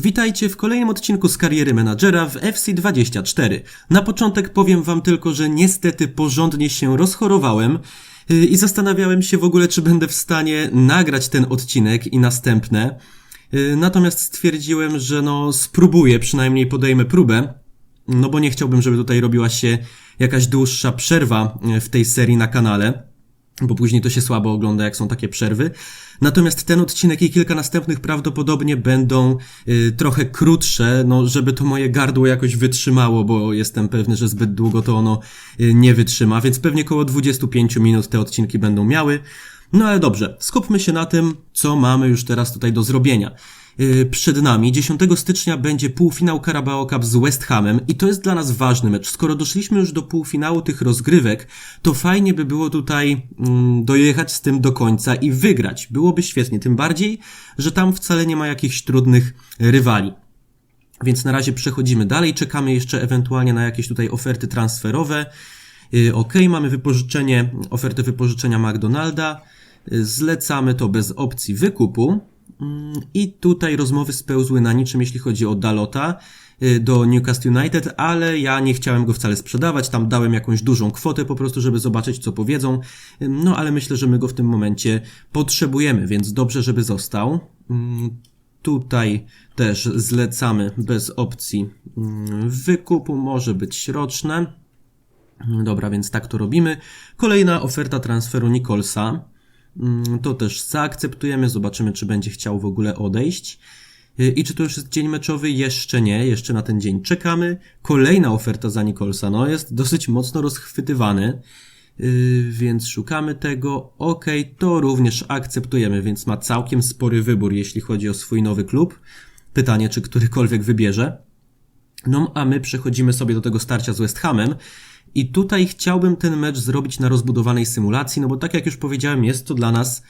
Witajcie w kolejnym odcinku z kariery menadżera w FC24. Na początek powiem wam tylko, że niestety porządnie się rozchorowałem yy, i zastanawiałem się w ogóle, czy będę w stanie nagrać ten odcinek i następne. Yy, Natomiast stwierdziłem, że no spróbuję, przynajmniej podejmę próbę, no bo nie chciałbym, żeby tutaj robiła się jakaś dłuższa przerwa yy, w tej serii na kanale bo później to się słabo ogląda, jak są takie przerwy. Natomiast ten odcinek i kilka następnych prawdopodobnie będą y, trochę krótsze, no żeby to moje gardło jakoś wytrzymało, bo jestem pewny, że zbyt długo to ono y, nie wytrzyma, więc pewnie około 25 minut te odcinki będą miały. No ale dobrze, skupmy się na tym, co mamy już teraz tutaj do zrobienia. Yy, Przed nami 10 stycznia będzie półfinał Carabao Cup z West Hamem i to jest dla nas ważny mecz. Skoro doszliśmy już do półfinału tych rozgrywek, to fajnie by było tutaj mm, dojechać z tym do końca i wygrać. Byłoby świetnie, tym bardziej, że tam wcale nie ma jakichś trudnych rywali. Więc na razie przechodzimy dalej, czekamy jeszcze ewentualnie na jakieś tutaj oferty transferowe. Yy, Ok, mamy wypożyczenie, ofertę wypożyczenia McDonalda. Yy, Zlecamy to bez opcji wykupu. Mm, I tutaj rozmowy spełzły na niczym, jeśli chodzi o Dalota yy, do Newcastle United, ale ja nie chciałem go wcale sprzedawać, tam dałem jakąś dużą kwotę po prostu, żeby zobaczyć co powiedzą, no ale myślę, że my go w tym momencie potrzebujemy, więc dobrze, żeby został. Mm, Tutaj też zlecamy bez opcji mm, wykupu, może być roczne. Dobra, więc tak to robimy. Kolejna oferta transferu Nicholsa. Mm, To też zaakceptujemy, zobaczymy, czy będzie chciał w ogóle odejść. Y, I czy to już jest dzień meczowy? Jeszcze nie, jeszcze na ten dzień czekamy. Kolejna oferta za Nicholsa, no jest dosyć mocno rozchwytywany, y, więc szukamy tego. Ok, to również akceptujemy, więc ma całkiem spory wybór, jeśli chodzi o swój nowy klub. Pytanie, czy którykolwiek wybierze. No, a my przechodzimy sobie do tego starcia z West Hamem. I tutaj chciałbym ten mecz zrobić na rozbudowanej symulacji, no bo tak jak już powiedziałem, jest to dla nas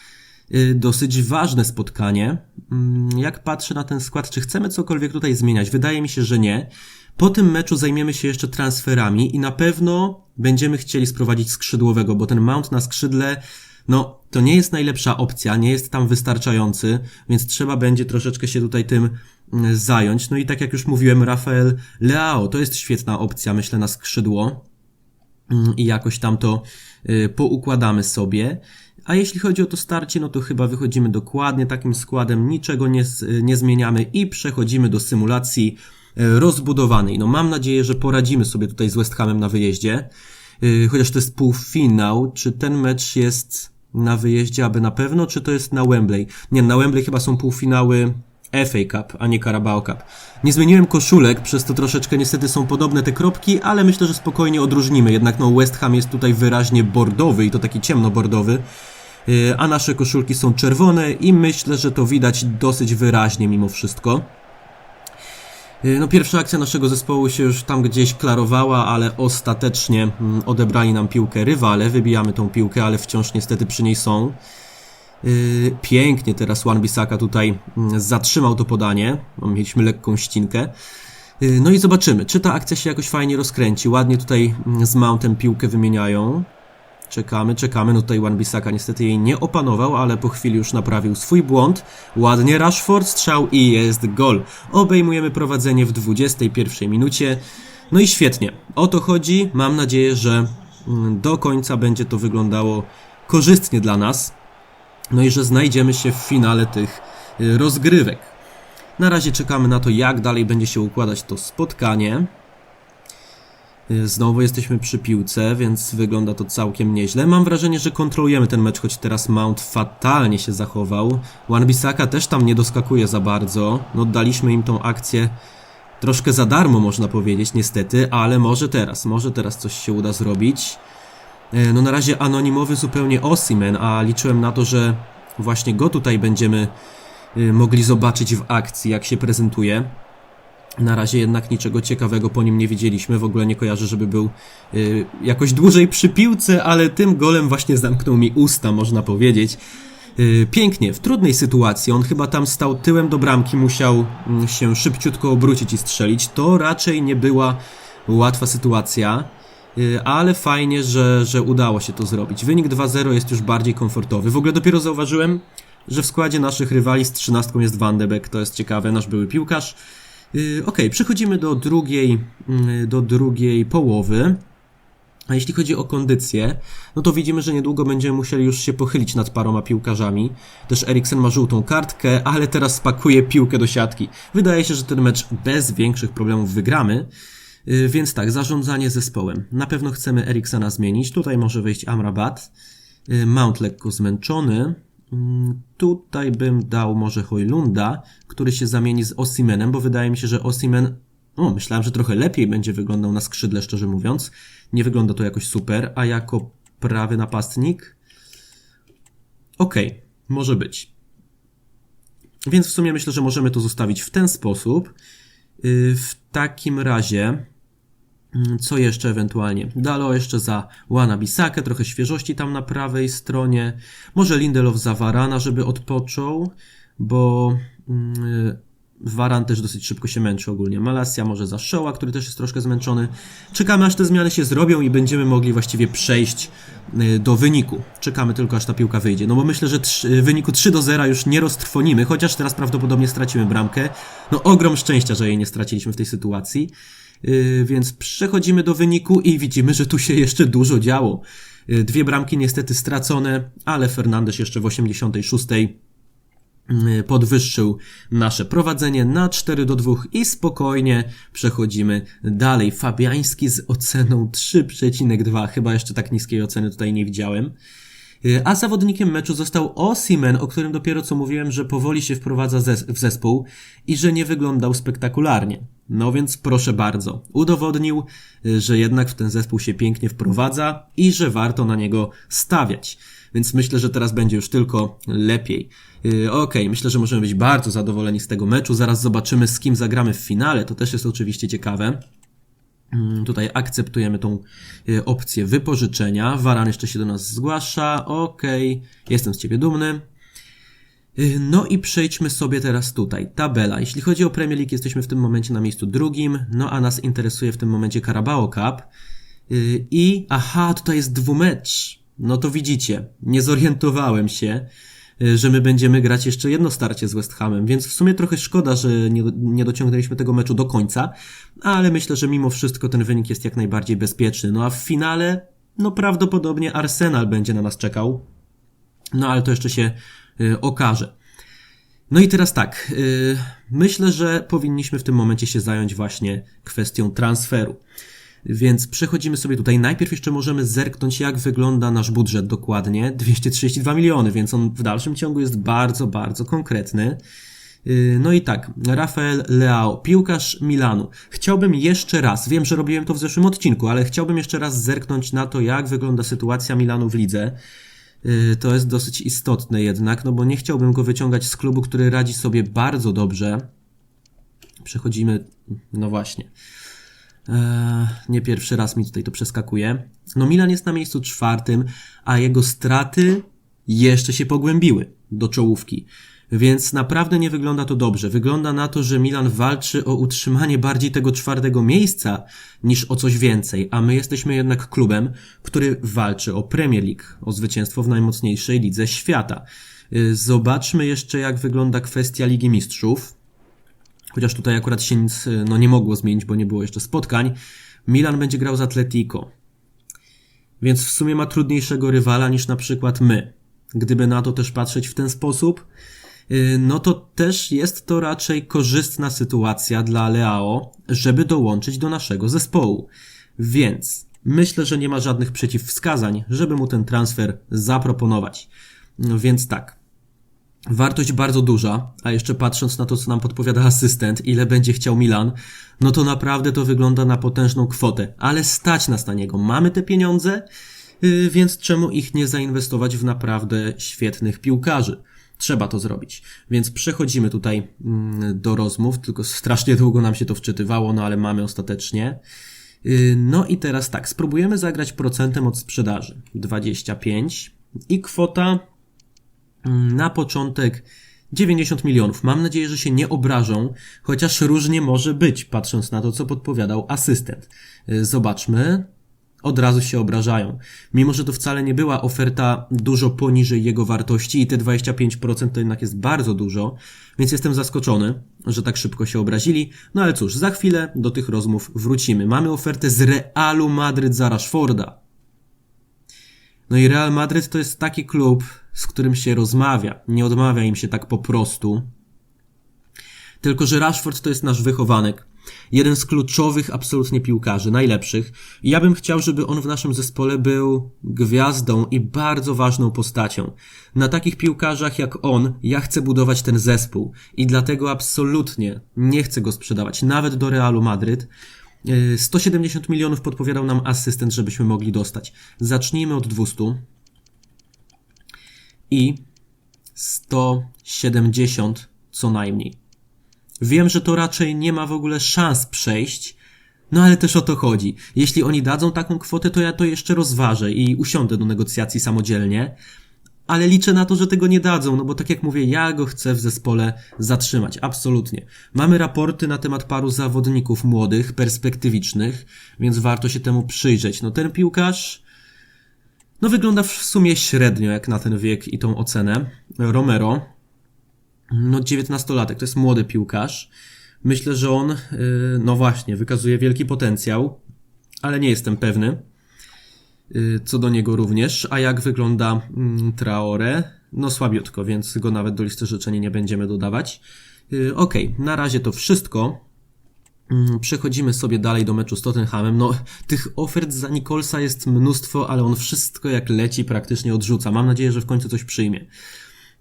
y, dosyć ważne spotkanie. Mm, Jak patrzę na ten skład, czy chcemy cokolwiek tutaj zmieniać? Wydaje mi się, że nie. Po tym meczu zajmiemy się jeszcze transferami i na pewno będziemy chcieli sprowadzić skrzydłowego, bo ten mount na skrzydle, no, to nie jest najlepsza opcja, nie jest tam wystarczający, więc trzeba będzie troszeczkę się tutaj tym mm, zająć. No i tak jak już mówiłem, Rafael Leao to jest świetna opcja, myślę, na skrzydło i jakoś tam to y, poukładamy sobie. A jeśli chodzi o to starcie, no to chyba wychodzimy dokładnie takim składem, niczego nie, z- nie zmieniamy i przechodzimy do symulacji y, rozbudowanej. No mam nadzieję, że poradzimy sobie tutaj z West Hamem na wyjeździe. Y, Chociaż to jest półfinał, czy ten mecz jest na wyjeździe, aby na pewno, czy to jest na Wembley? Nie, na Wembley chyba są półfinały FA Cup, a nie Carabao Cup. Nie zmieniłem koszulek, przez to troszeczkę niestety są podobne te kropki, ale myślę, że spokojnie odróżnimy. Jednak no West Ham jest tutaj wyraźnie bordowy i to taki ciemnobordowy, yy, a nasze koszulki są czerwone i myślę, że to widać dosyć wyraźnie mimo wszystko. Yy, No pierwsza akcja naszego zespołu się już tam gdzieś klarowała, ale ostatecznie mm, odebrali nam piłkę rywale, wybijamy tą piłkę, ale wciąż niestety przy niej są. Yy, Pięknie teraz Wan Bissaka tutaj mm, zatrzymał to podanie. No, Mieliśmy lekką ścinkę. Yy, No i zobaczymy, czy ta akcja się jakoś fajnie rozkręci. Ładnie tutaj mm, z Mountem piłkę wymieniają. Czekamy, czekamy. No tutaj Wan Bissaka niestety jej nie opanował, ale po chwili już naprawił swój błąd. Ładnie Rashford strzał i jest gol. Obejmujemy prowadzenie w 21 minucie. No i świetnie. O to chodzi. Mam nadzieję, że mm, do końca będzie to wyglądało korzystnie dla nas. No i że znajdziemy się w finale tych y, rozgrywek. Na razie czekamy na to, jak dalej będzie się układać to spotkanie. Y, Znowu jesteśmy przy piłce, więc wygląda to całkiem nieźle. Mam wrażenie, że kontrolujemy ten mecz, choć teraz Mount fatalnie się zachował. Wan-Bissaka też tam nie doskakuje za bardzo. No daliśmy im tą akcję troszkę za darmo, można powiedzieć, niestety, ale może teraz, może teraz coś się uda zrobić. E, No na razie anonimowy zupełnie Osimen, a liczyłem na to, że właśnie go tutaj będziemy y, mogli zobaczyć w akcji, jak się prezentuje. Na razie jednak niczego ciekawego po nim nie widzieliśmy. W ogóle nie kojarzę, żeby był y, jakoś dłużej przy piłce, ale tym golem właśnie zamknął mi usta, można powiedzieć. Pięknie, w trudnej sytuacji. On chyba tam stał tyłem do bramki, musiał mm, się szybciutko obrócić i strzelić. To raczej nie była łatwa sytuacja. Y, ale fajnie, że, że udało się to zrobić. Wynik 2-0 jest już bardziej komfortowy. W ogóle dopiero zauważyłem, że w składzie naszych rywali z trzynastką jest Van de Beek, to jest ciekawe, nasz były piłkarz. Okej, okay, przechodzimy do drugiej, yy, do drugiej połowy. A jeśli chodzi o kondycję, no to widzimy, że niedługo będziemy musieli już się pochylić nad paroma piłkarzami. Też Eriksen ma żółtą kartkę, ale teraz spakuje piłkę do siatki. Wydaje się, że ten mecz bez większych problemów wygramy. Yy, więc tak, zarządzanie zespołem. Na pewno chcemy Eriksena zmienić. Tutaj może wejść Amrabat. Yy, Mount lekko zmęczony. Mm, tutaj bym dał może Hojlunda, który się zamieni z Osimenem, bo wydaje mi się, że Osimen, o, myślałem, że trochę lepiej będzie wyglądał na skrzydle, szczerze mówiąc. Nie wygląda to jakoś super, a jako prawy napastnik? Okej, okay, może być. Więc w sumie myślę, że możemy to zostawić w ten sposób. Yy, w takim razie co jeszcze ewentualnie? Dalo jeszcze za Łana Bisakę, trochę świeżości tam na prawej stronie. Może Lindelof za Varana, żeby odpoczął, bo mm, Varan też dosyć szybko się męczy ogólnie. Malasia może za Showa, który też jest troszkę zmęczony. Czekamy aż te zmiany się zrobią i będziemy mogli właściwie przejść y, do wyniku. Czekamy tylko aż ta piłka wyjdzie. No bo myślę, że w wyniku 3 do 0 już nie roztrwonimy, chociaż teraz prawdopodobnie stracimy bramkę. No ogrom szczęścia, że jej nie straciliśmy w tej sytuacji. Yy, więc przechodzimy do wyniku i widzimy, że tu się jeszcze dużo działo. Yy, dwie bramki niestety stracone, ale Fernandes jeszcze w 86 yy, podwyższył nasze prowadzenie na 4 do 2 i spokojnie przechodzimy dalej. Fabiański z oceną 3,2. Chyba jeszcze tak niskiej oceny tutaj nie widziałem. Y, a zawodnikiem meczu został Osimen, o którym dopiero co mówiłem, że powoli się wprowadza w zespół i że nie wyglądał spektakularnie. No więc proszę bardzo, udowodnił, że jednak w ten zespół się pięknie wprowadza i że warto na niego stawiać. Więc myślę, że teraz będzie już tylko lepiej. Yy, okay, myślę, że możemy być bardzo zadowoleni z tego meczu. Zaraz zobaczymy, z kim zagramy w finale. To też jest oczywiście ciekawe. Mm, tutaj akceptujemy tą y, opcję wypożyczenia. Waran jeszcze się do nas zgłasza. Ok, jestem z Ciebie dumny. Y, no i przejdźmy sobie teraz tutaj. Tabela. Jeśli chodzi o Premier League, jesteśmy w tym momencie na miejscu drugim. No a nas interesuje w tym momencie Carabao Cup. Y, I aha, tutaj jest dwumecz. No to widzicie, nie zorientowałem się. Y, że my będziemy grać jeszcze jedno starcie z West Hamem, więc w sumie trochę szkoda, że nie, nie dociągnęliśmy tego meczu do końca, ale myślę, że mimo wszystko ten wynik jest jak najbardziej bezpieczny. No a w finale, no prawdopodobnie Arsenal będzie na nas czekał, no ale to jeszcze się okaże. No i teraz tak, y, myślę, że powinniśmy w tym momencie się zająć właśnie kwestią transferu. Więc przechodzimy sobie tutaj. Najpierw jeszcze możemy zerknąć, jak wygląda nasz budżet dokładnie. 232 miliony, więc on w dalszym ciągu jest bardzo, bardzo konkretny. Yy, no i tak, Rafael Leao, piłkarz Milanu. Chciałbym jeszcze raz, wiem, że robiłem to w zeszłym odcinku, ale chciałbym jeszcze raz zerknąć na to, jak wygląda sytuacja Milanu w lidze. Yy, to jest dosyć istotne jednak, no bo nie chciałbym go wyciągać z klubu, który radzi sobie bardzo dobrze. Przechodzimy, no właśnie. Eee, nie pierwszy raz mi tutaj to przeskakuje. No Milan jest na miejscu czwartym, a jego straty jeszcze się pogłębiły do czołówki. Więc naprawdę nie wygląda to dobrze. Wygląda na to, że Milan walczy o utrzymanie bardziej tego czwartego miejsca niż o coś więcej, a my jesteśmy jednak klubem, który walczy o Premier League, o zwycięstwo w najmocniejszej lidze świata. Eee, zobaczmy jeszcze, jak wygląda kwestia Ligi Mistrzów. Chociaż tutaj akurat się nic e, no, nie mogło zmienić, bo nie było jeszcze spotkań. Milan będzie grał z Atletico. Więc w sumie ma trudniejszego rywala niż na przykład my. Gdyby na to też patrzeć w ten sposób, no to też jest to raczej korzystna sytuacja dla Leao, żeby dołączyć do naszego zespołu. Więc myślę, że nie ma żadnych przeciwwskazań, żeby mu ten transfer zaproponować. No więc tak. Wartość bardzo duża, a jeszcze patrząc na to, co nam podpowiada asystent, ile będzie chciał Milan, no to naprawdę to wygląda na potężną kwotę, ale stać nas na niego. Mamy te pieniądze, yy, więc czemu ich nie zainwestować w naprawdę świetnych piłkarzy? Trzeba to zrobić. Więc przechodzimy tutaj mm, do rozmów, tylko strasznie długo nam się to wczytywało, no ale mamy ostatecznie. Yy, no i teraz tak, spróbujemy zagrać procentem od sprzedaży. 25 i kwota Mm, na początek 90 milionów. Mam nadzieję, że się nie obrażą, chociaż różnie może być, patrząc na to, co podpowiadał asystent. Y, zobaczmy. Od razu się obrażają. Mimo, że to wcale nie była oferta dużo poniżej jego wartości i te 25% to jednak jest bardzo dużo, więc jestem zaskoczony, że tak szybko się obrazili. No ale cóż, za chwilę do tych rozmów wrócimy. Mamy ofertę z Realu Madryt za Rashforda. No i Real Madryt to jest taki klub, z którym się rozmawia. Nie odmawia im się tak po prostu. Tylko, że Rashford to jest nasz wychowanek. Jeden z kluczowych absolutnie piłkarzy, najlepszych. I ja bym chciał, żeby on w naszym zespole był gwiazdą i bardzo ważną postacią. Na takich piłkarzach jak on, ja chcę budować ten zespół. I dlatego absolutnie nie chcę go sprzedawać, nawet do Realu Madryt. 170 milionów podpowiadał nam asystent, żebyśmy mogli dostać. Zacznijmy od 200 i 170 co najmniej. Wiem, że to raczej nie ma w ogóle szans przejść, no ale też o to chodzi. Jeśli oni dadzą taką kwotę, to ja to jeszcze rozważę i usiądę do negocjacji samodzielnie, ale liczę na to, że tego nie dadzą, no bo tak jak mówię, ja go chcę w zespole zatrzymać, absolutnie. Mamy raporty na temat paru zawodników młodych, perspektywicznych, więc warto się temu przyjrzeć. No ten piłkarz, no wygląda w sumie średnio jak na ten wiek i tą ocenę. Romero, no 19-latek, to jest młody piłkarz. Myślę, że on, yy, no właśnie, wykazuje wielki potencjał, ale nie jestem pewny yy, co do niego również. A jak wygląda mm, Traore? No słabiutko, więc go nawet do listy życzeń nie będziemy dodawać. Okej, okay, na razie to wszystko. Mm, przechodzimy sobie dalej do meczu z Tottenhamem. No, tych ofert za Nikolsa jest mnóstwo, ale on wszystko jak leci praktycznie odrzuca. Mam nadzieję, że w końcu coś przyjmie.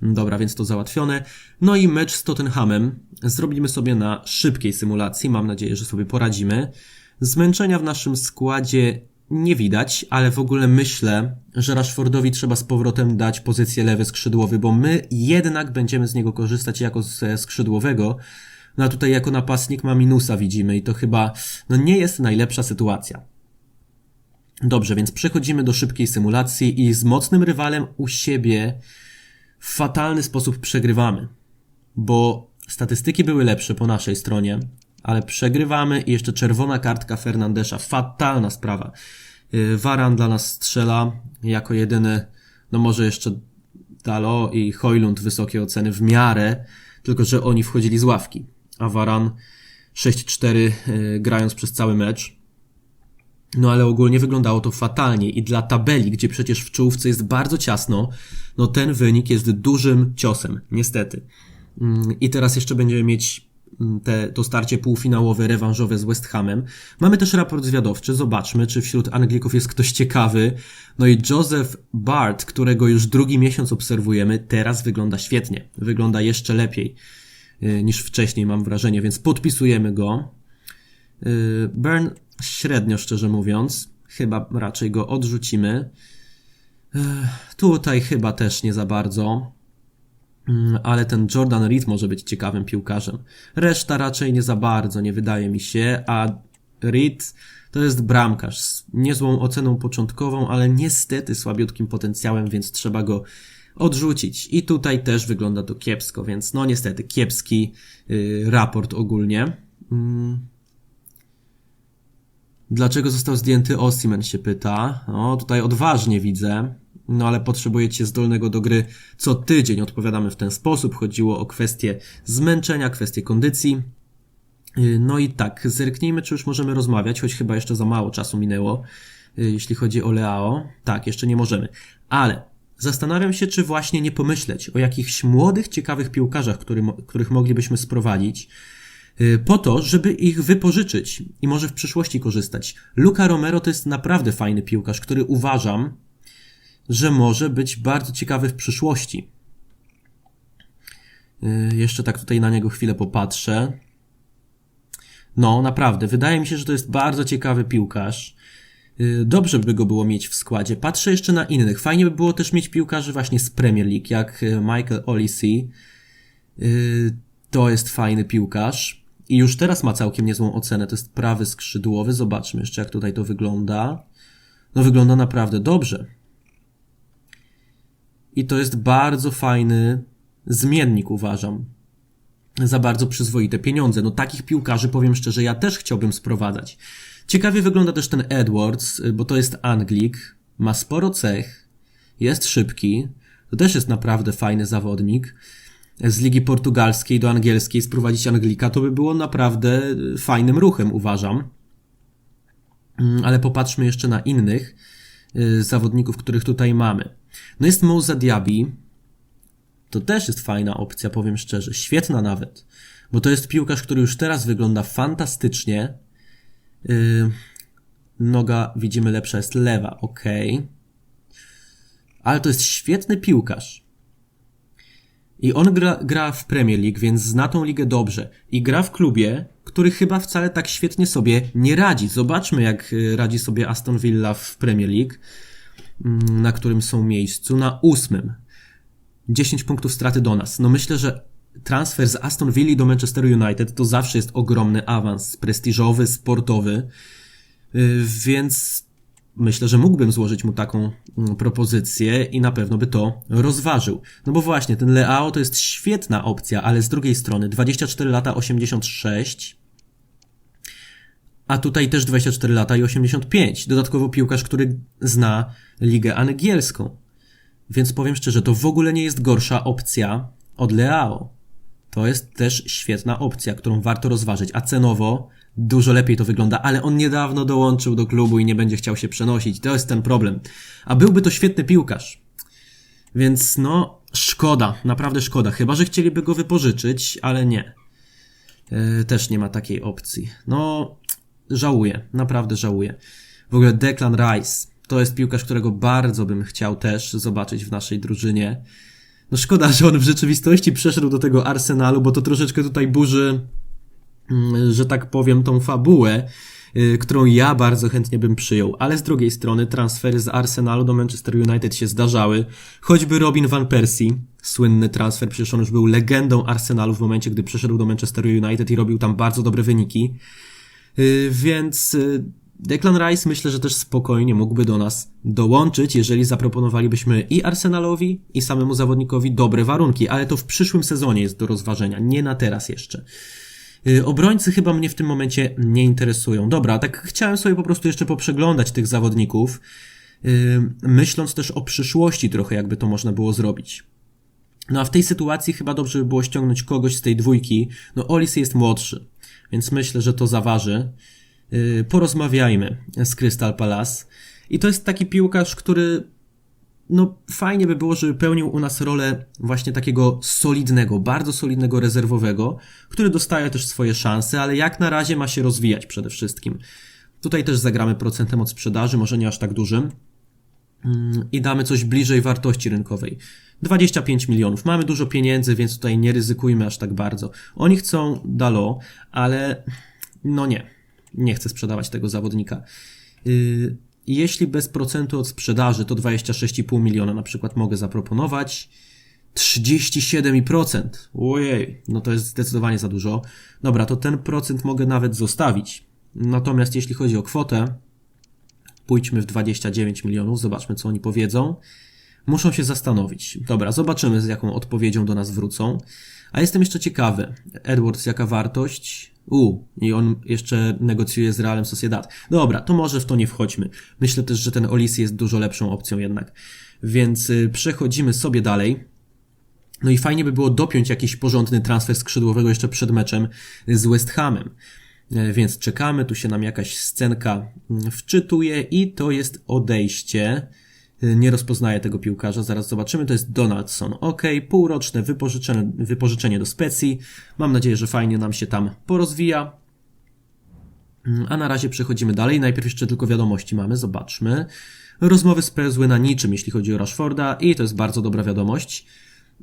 Dobra, więc to załatwione. No i mecz z Tottenhamem zrobimy sobie na szybkiej symulacji. Mam nadzieję, że sobie poradzimy. Zmęczenia w naszym składzie nie widać, ale w ogóle myślę, że Rashfordowi trzeba z powrotem dać pozycję lewy skrzydłowy, bo my jednak będziemy z niego korzystać jako ze skrzydłowego. No a tutaj jako napastnik ma minusa widzimy i to chyba no nie jest najlepsza sytuacja. Dobrze, więc przechodzimy do szybkiej symulacji i z mocnym rywalem u siebie w fatalny sposób przegrywamy, bo statystyki były lepsze po naszej stronie, ale przegrywamy i jeszcze czerwona kartka Fernandesza. Fatalna sprawa. Waran dla nas strzela jako jedyny, no może jeszcze Dalo i Hojlund wysokie oceny w miarę, tylko że oni wchodzili z ławki, a Waran 6-4 grając przez cały mecz no ale ogólnie wyglądało to fatalnie i dla tabeli, gdzie przecież w czołówce jest bardzo ciasno, no ten wynik jest dużym ciosem, niestety. Mm, I teraz jeszcze będziemy mieć mm, te, to starcie półfinałowe, rewanżowe z West Hamem. Mamy też raport zwiadowczy, zobaczmy, czy wśród Anglików jest ktoś ciekawy. No i Joseph Bart, którego już drugi miesiąc obserwujemy, teraz wygląda świetnie. Wygląda jeszcze lepiej y, niż wcześniej, mam wrażenie, więc podpisujemy go. Y, Burn średnio, szczerze mówiąc. Chyba raczej go odrzucimy. Tutaj chyba też nie za bardzo. Mm, ale ten Jordan Reed może być ciekawym piłkarzem. Reszta raczej nie za bardzo, nie wydaje mi się, a Reed to jest bramkarz z niezłą oceną początkową, ale niestety słabiutkim potencjałem, więc trzeba go odrzucić. I tutaj też wygląda to kiepsko, więc no niestety kiepski yy, raport ogólnie. Dlaczego został zdjęty Osimen się pyta. No, tutaj odważnie widzę. No ale potrzebujecie zdolnego do gry co tydzień. Odpowiadamy w ten sposób. Chodziło o kwestię zmęczenia, kwestię kondycji. Y, no i tak, zerknijmy, czy już możemy rozmawiać, choć chyba jeszcze za mało czasu minęło, y, jeśli chodzi o Leao. Tak, jeszcze nie możemy. Ale zastanawiam się, czy właśnie nie pomyśleć o jakichś młodych, ciekawych piłkarzach, który, których moglibyśmy sprowadzić po to, żeby ich wypożyczyć i może w przyszłości korzystać. Luca Romero to jest naprawdę fajny piłkarz, który uważam, że może być bardzo ciekawy w przyszłości. Y, jeszcze tak tutaj na niego chwilę popatrzę. No, naprawdę, wydaje mi się, że to jest bardzo ciekawy piłkarz. Y, dobrze by go było mieć w składzie. Patrzę jeszcze na innych. Fajnie by było też mieć piłkarzy właśnie z Premier League, jak Michael Olisi. To jest fajny piłkarz. I już teraz ma całkiem niezłą ocenę. To jest prawy skrzydłowy. Zobaczmy jeszcze, jak tutaj to wygląda. No, wygląda naprawdę dobrze. I to jest bardzo fajny zmiennik, uważam. Za bardzo przyzwoite pieniądze. No, takich piłkarzy, powiem szczerze, ja też chciałbym sprowadzać. Ciekawie wygląda też ten Edwards, bo to jest Anglik, ma sporo cech, jest szybki, to też jest naprawdę fajny zawodnik. Z ligi portugalskiej do angielskiej sprowadzić Anglika to by było naprawdę fajnym ruchem, uważam. Mm, ale popatrzmy jeszcze na innych y, zawodników, których tutaj mamy. No jest Moussa Diaby. To też jest fajna opcja, powiem szczerze. Świetna nawet. Bo to jest piłkarz, który już teraz wygląda fantastycznie. Y, noga, widzimy, lepsza jest lewa. ok. Ale to jest świetny piłkarz. I on gra, gra w Premier League, więc zna tą ligę dobrze. I gra w klubie, który chyba wcale tak świetnie sobie nie radzi. Zobaczmy, jak y, radzi sobie Aston Villa w Premier League, mm, na którym są miejscu, na ósmym. 10 punktów straty do nas. No myślę, że transfer z Aston Villa do Manchester United to zawsze jest ogromny awans prestiżowy, sportowy, y, więc myślę, że mógłbym złożyć mu taką mm, propozycję i na pewno by to rozważył. No bo właśnie, ten Leao to jest świetna opcja, ale z drugiej strony 24 lata 86, a tutaj też 24 lata i 85. Dodatkowo piłkarz, który zna ligę angielską. Więc powiem szczerze, to w ogóle nie jest gorsza opcja od Leao. To jest też świetna opcja, którą warto rozważyć, a cenowo dużo lepiej to wygląda, ale on niedawno dołączył do klubu i nie będzie chciał się przenosić. To jest ten problem. A byłby to świetny piłkarz. Więc no, szkoda, naprawdę szkoda. Chyba, że chcieliby go wypożyczyć, ale nie. Yy, też nie ma takiej opcji. No, żałuję, naprawdę żałuję. W ogóle Declan Rice to jest piłkarz, którego bardzo bym chciał też zobaczyć w naszej drużynie. No szkoda, że on w rzeczywistości przeszedł do tego Arsenalu, bo to troszeczkę tutaj burzy że tak powiem, tą fabułę, y, którą ja bardzo chętnie bym przyjął, ale z drugiej strony transfery z Arsenalu do Manchester United się zdarzały, choćby Robin van Persie, słynny transfer, przecież on już był legendą Arsenalu w momencie, gdy przyszedł do Manchester United i robił tam bardzo dobre wyniki, y, więc y, Declan Rice myślę, że też spokojnie mógłby do nas dołączyć, jeżeli zaproponowalibyśmy i Arsenalowi, i samemu zawodnikowi dobre warunki, ale to w przyszłym sezonie jest do rozważenia, nie na teraz jeszcze. Y, obrońcy chyba mnie w tym momencie nie interesują. Dobra, tak chciałem sobie po prostu jeszcze poprzeglądać tych zawodników, y, myśląc też o przyszłości trochę, jakby to można było zrobić. No a w tej sytuacji chyba dobrze by było ściągnąć kogoś z tej dwójki. No Olis jest młodszy, więc myślę, że to zaważy. Y, porozmawiajmy z Crystal Palace. I to jest taki piłkarz, który no fajnie by było, żeby pełnił u nas rolę właśnie takiego solidnego, bardzo solidnego rezerwowego, który dostaje też swoje szanse, ale jak na razie ma się rozwijać przede wszystkim. Tutaj też zagramy procentem od sprzedaży, może nie aż tak dużym. Mm, I damy coś bliżej wartości rynkowej. 25 milionów. Mamy dużo pieniędzy, więc tutaj nie ryzykujmy aż tak bardzo. Oni chcą Dalo, ale no nie. Nie chcę sprzedawać tego zawodnika. Yy, jeśli bez procentu od sprzedaży to 26,5 miliona na przykład mogę zaproponować, 37%. Ojej, no to jest zdecydowanie za dużo. Dobra, to ten procent mogę nawet zostawić. Natomiast jeśli chodzi o kwotę, pójdźmy w 29 milionów, zobaczmy co oni powiedzą. Muszą się zastanowić. Dobra, zobaczymy z jaką odpowiedzią do nas wrócą. A jestem jeszcze ciekawy. Edwards, jaka wartość? U, i on jeszcze negocjuje z Realem Sociedad. Dobra, to może w to nie wchodźmy. Myślę też, że ten Olisy jest dużo lepszą opcją jednak. Więc y, przechodzimy sobie dalej. No i fajnie by było dopiąć jakiś porządny transfer skrzydłowego jeszcze przed meczem z West Hamem. E, więc czekamy, tu się nam jakaś scenka mm, wczytuje i to jest odejście nie rozpoznaje tego piłkarza, zaraz zobaczymy, to jest Donaldson. Ok, półroczne wypożyczenie, wypożyczenie do specji. Mam nadzieję, że fajnie nam się tam porozwija. A na razie przechodzimy dalej. Najpierw jeszcze tylko wiadomości mamy, zobaczmy. Rozmowy spełzły na niczym, jeśli chodzi o Rashforda i to jest bardzo dobra wiadomość.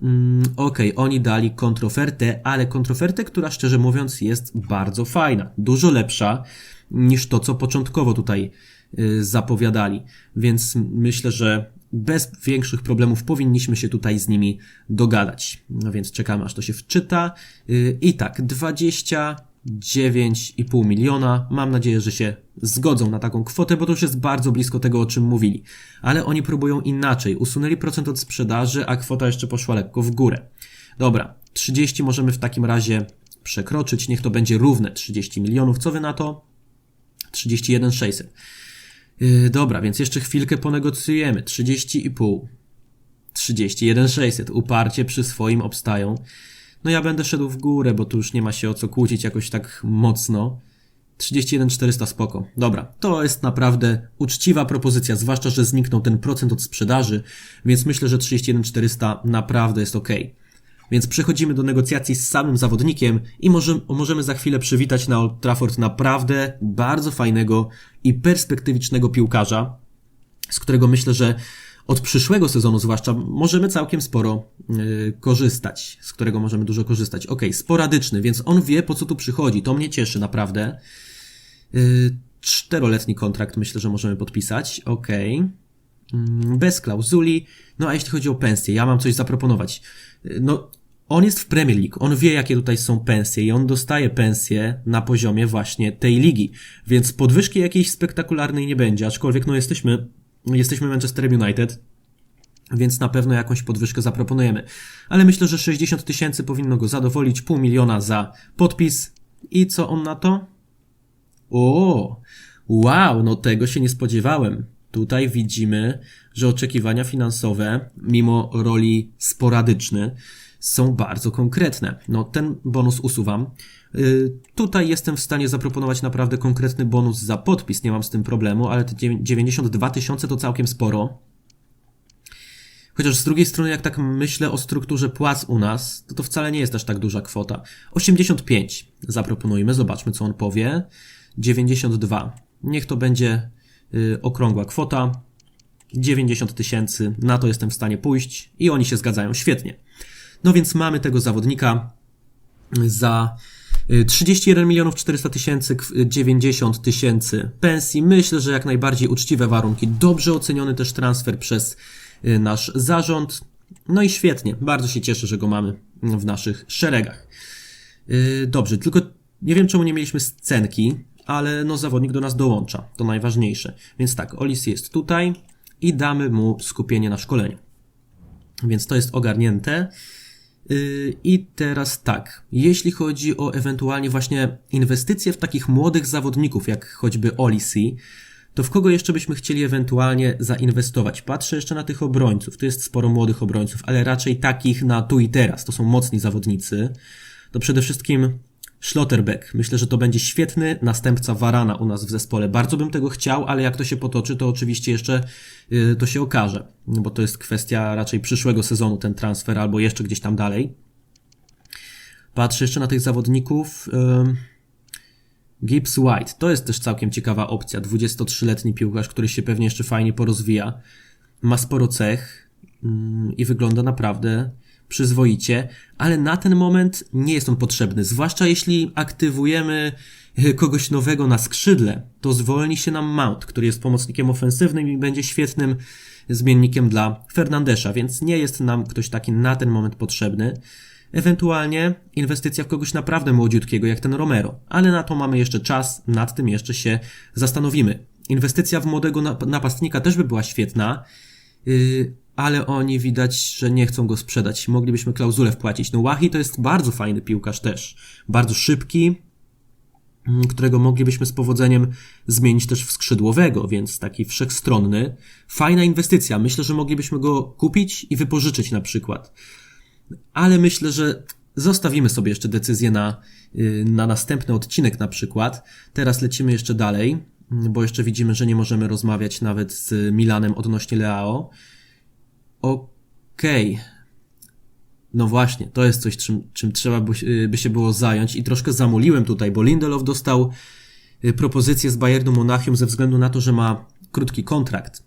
Mm, ok, oni dali kontrofertę, ale kontrofertę, która szczerze mówiąc jest bardzo fajna. Dużo lepsza niż to, co początkowo tutaj Y, zapowiadali. Więc myślę, że bez większych problemów powinniśmy się tutaj z nimi dogadać. No więc czekamy, aż to się wczyta. Y, I tak, 29,5 miliona. Mam nadzieję, że się zgodzą na taką kwotę, bo to już jest bardzo blisko tego, o czym mówili. Ale oni próbują inaczej. Usunęli procent od sprzedaży, a kwota jeszcze poszła lekko w górę. Dobra, 30 możemy w takim razie przekroczyć. Niech to będzie równe 30 milionów. Co wy na to? 31 600. Yy, dobra, więc jeszcze chwilkę ponegocjujemy. 30,5. 31 600. Uparcie przy swoim obstają. No ja będę szedł w górę, bo tu już nie ma się o co kłócić jakoś tak mocno. 31 400 spoko. Dobra, to jest naprawdę uczciwa propozycja, zwłaszcza, że zniknął ten procent od sprzedaży, więc myślę, że 31 400 naprawdę jest ok. Więc przechodzimy do negocjacji z samym zawodnikiem i może, możemy za chwilę przywitać na Old Trafford naprawdę bardzo fajnego i perspektywicznego piłkarza, z którego myślę, że od przyszłego sezonu zwłaszcza możemy całkiem sporo yy, korzystać, z którego możemy dużo korzystać. Ok, sporadyczny, więc on wie po co tu przychodzi. To mnie cieszy naprawdę. Yy, czteroletni kontrakt myślę, że możemy podpisać. Ok. Yy, bez klauzuli. No a jeśli chodzi o pensję, ja mam coś zaproponować. Yy, no, on jest w Premier League, on wie jakie tutaj są pensje i on dostaje pensję na poziomie właśnie tej ligi, więc podwyżki jakiejś spektakularnej nie będzie, aczkolwiek no jesteśmy Jesteśmy Manchester United, więc na pewno jakąś podwyżkę zaproponujemy. Ale myślę, że 60 tysięcy powinno go zadowolić, pół miliona za podpis. I co on na to? O, wow, no tego się nie spodziewałem. Tutaj widzimy, że oczekiwania finansowe, mimo roli sporadyczny, są bardzo konkretne. No, ten bonus usuwam. Yy, tutaj jestem w stanie zaproponować naprawdę konkretny bonus za podpis, nie mam z tym problemu, ale te 92 tysiące to całkiem sporo. Chociaż z drugiej strony, jak tak myślę o strukturze płac u nas, to to wcale nie jest aż tak duża kwota. 85 zaproponujmy, zobaczmy co on powie. 92. Niech to będzie yy, okrągła kwota. 90 tysięcy, na to jestem w stanie pójść i oni się zgadzają świetnie. No więc mamy tego zawodnika za 31 y, milionów 400 tysięcy, 90 tysięcy pensji. Myślę, że jak najbardziej uczciwe warunki. Dobrze oceniony też transfer przez y, nasz zarząd. No i świetnie. Bardzo się cieszę, że go mamy w naszych szeregach. Y, dobrze, tylko nie wiem czemu nie mieliśmy scenki, ale no zawodnik do nas dołącza. To najważniejsze. Więc tak, Olis jest tutaj i damy mu skupienie na szkoleniu. Więc to jest ogarnięte. Yy, I teraz tak, jeśli chodzi o ewentualnie właśnie inwestycje w takich młodych zawodników, jak choćby Olisi, to w kogo jeszcze byśmy chcieli ewentualnie zainwestować? Patrzę jeszcze na tych obrońców. Tu jest sporo młodych obrońców, ale raczej takich na tu i teraz. To są mocni zawodnicy. To przede wszystkim Schlotterbeck. Myślę, że to będzie świetny następca Varana u nas w zespole. Bardzo bym tego chciał, ale jak to się potoczy, to oczywiście jeszcze yy, to się okaże, bo to jest kwestia raczej przyszłego sezonu ten transfer albo jeszcze gdzieś tam dalej. Patrzę jeszcze na tych zawodników. Yy, Gibbs White. To jest też całkiem ciekawa opcja. 23-letni piłkarz, który się pewnie jeszcze fajnie porozwija. Ma sporo cech yy, i wygląda naprawdę przyzwoicie, ale na ten moment nie jest on potrzebny. Zwłaszcza jeśli aktywujemy e, kogoś nowego na skrzydle, to zwolni się nam Mount, który jest pomocnikiem ofensywnym i będzie świetnym zmiennikiem dla Fernandesza, więc nie jest nam ktoś taki na ten moment potrzebny. Ewentualnie inwestycja w kogoś naprawdę młodziutkiego, jak ten Romero, ale na to mamy jeszcze czas, nad tym jeszcze się zastanowimy. Inwestycja w młodego napastnika też by była świetna, yy, ale oni widać, że nie chcą go sprzedać. Moglibyśmy klauzulę wpłacić. No Wahi to jest bardzo fajny piłkarz też. Bardzo szybki, mm, którego moglibyśmy z powodzeniem zmienić też w skrzydłowego, więc taki wszechstronny. Fajna inwestycja. Myślę, że moglibyśmy go kupić i wypożyczyć na przykład. Ale myślę, że zostawimy sobie jeszcze decyzję na, y, na następny odcinek na przykład. Teraz lecimy jeszcze dalej, bo jeszcze widzimy, że nie możemy rozmawiać nawet z Milanem odnośnie Leao. Okej. Okay. No właśnie, to jest coś, czym, czym trzeba by, by się było zająć i troszkę zamuliłem tutaj, bo Lindelof dostał y, propozycję z Bayernu Monachium ze względu na to, że ma krótki kontrakt.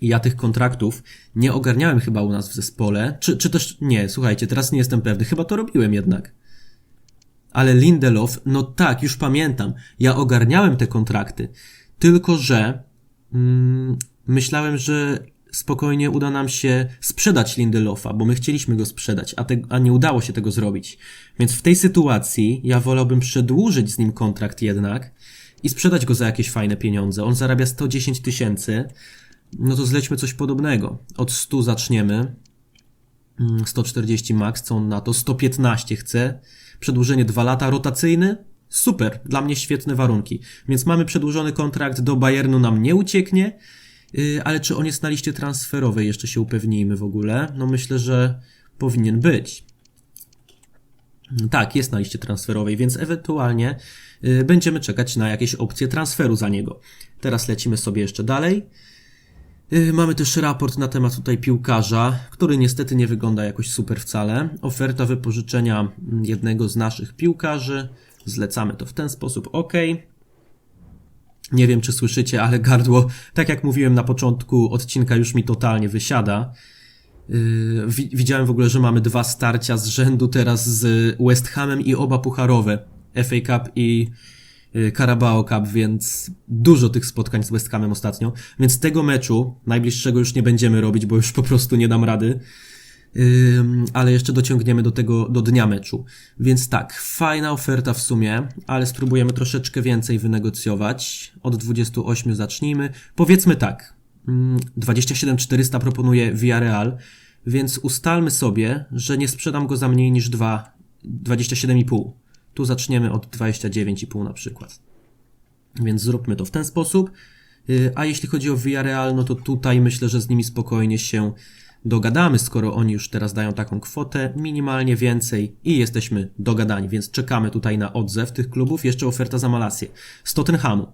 I ja tych kontraktów nie ogarniałem chyba u nas w zespole, czy, czy też nie, słuchajcie, teraz nie jestem pewny, chyba to robiłem jednak. Ale Lindelof, no tak, już pamiętam, ja ogarniałem te kontrakty, tylko że mm, myślałem, że spokojnie uda nam się sprzedać Lindelofa, bo my chcieliśmy go sprzedać, a, te, a nie udało się tego zrobić. Więc w tej sytuacji ja wolałbym przedłużyć z nim kontrakt jednak i sprzedać go za jakieś fajne pieniądze. On zarabia 110 tysięcy, no to zlećmy coś podobnego. Od 100 zaczniemy. 140 mm, max, co on na to? 115 chce. Przedłużenie 2 lata, rotacyjny? Super, dla mnie świetne warunki. Więc mamy przedłużony kontrakt do Bayernu, nam nie ucieknie, ale czy on jest na liście transferowej? Jeszcze się upewnijmy w ogóle. No myślę, że powinien być. Tak, jest na liście transferowej, więc ewentualnie y, będziemy czekać na jakieś opcje transferu za niego. Teraz lecimy sobie jeszcze dalej. Y, Mamy też raport na temat tutaj piłkarza, który niestety nie wygląda jakoś super wcale. Oferta wypożyczenia jednego z naszych piłkarzy. Zlecamy to w ten sposób. OK. Nie wiem, czy słyszycie, ale gardło, tak jak mówiłem na początku odcinka, już mi totalnie wysiada. Yy, wi- widziałem w ogóle, że mamy dwa starcia z rzędu teraz z West Hamem i oba pucharowe. FA Cup i yy, Carabao Cup, więc dużo tych spotkań z West Hamem ostatnio. Więc tego meczu, najbliższego już nie będziemy robić, bo już po prostu nie dam rady. Ale jeszcze dociągniemy do tego, do dnia meczu. Więc tak, fajna oferta w sumie, ale spróbujemy troszeczkę więcej wynegocjować. Od 28 zacznijmy. Powiedzmy tak, mm, 27 400 proponuje Villarreal, więc ustalmy sobie, że nie sprzedam go za mniej niż 2, 27,5. Tu zaczniemy od 29,5 na przykład. Więc zróbmy to w ten sposób. Yy, A jeśli chodzi o Villarreal, no to tutaj myślę, że z nimi spokojnie się dogadamy, skoro oni już teraz dają taką kwotę, minimalnie więcej i jesteśmy dogadani, więc czekamy tutaj na odzew tych klubów. Jeszcze oferta za Malację. Z Tottenhamu.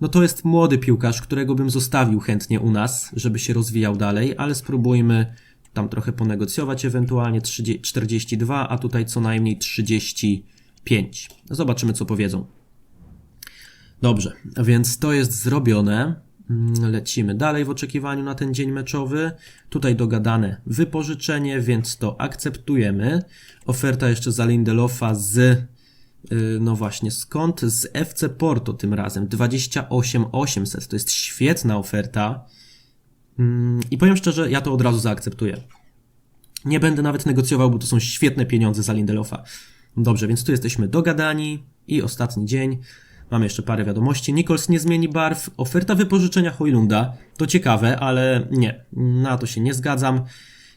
No to jest młody piłkarz, którego bym zostawił chętnie u nas, żeby się rozwijał dalej, ale spróbujmy tam trochę ponegocjować, ewentualnie 30, 42, a tutaj co najmniej 35. Zobaczymy, co powiedzą. Dobrze, więc to jest zrobione. Mm, Lecimy dalej w oczekiwaniu na ten dzień meczowy. Tutaj dogadane wypożyczenie, więc to akceptujemy. Oferta jeszcze za Lindelofa z, yy, no właśnie skąd? Z FC Porto tym razem. 28 800. To jest świetna oferta. Mm, I powiem szczerze, ja to od razu zaakceptuję. Nie będę nawet negocjował, bo to są świetne pieniądze za Lindelofa. Dobrze, więc tu jesteśmy dogadani i ostatni dzień. Mamy jeszcze parę wiadomości. Nichols nie zmieni barw. Oferta wypożyczenia Hojlunda. To ciekawe, ale nie. Na to się nie zgadzam.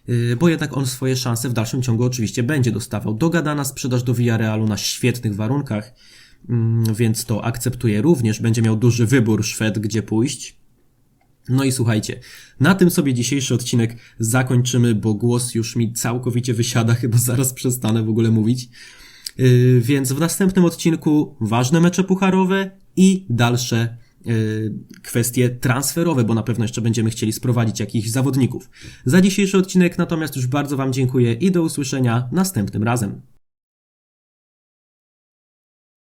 Yy, Bo jednak on swoje szanse w dalszym ciągu oczywiście będzie dostawał. Dogadana sprzedaż do Villarealu na świetnych warunkach, Mm, więc to akceptuję również. Będzie miał duży wybór Szwed, gdzie pójść. No i słuchajcie, na tym sobie dzisiejszy odcinek zakończymy, bo głos już mi całkowicie wysiada, chyba zaraz przestanę w ogóle mówić. Yy, Więc w następnym odcinku ważne mecze pucharowe i dalsze yy, kwestie transferowe, bo na pewno jeszcze będziemy chcieli sprowadzić jakichś zawodników. Za dzisiejszy odcinek natomiast już bardzo Wam dziękuję i do usłyszenia następnym razem.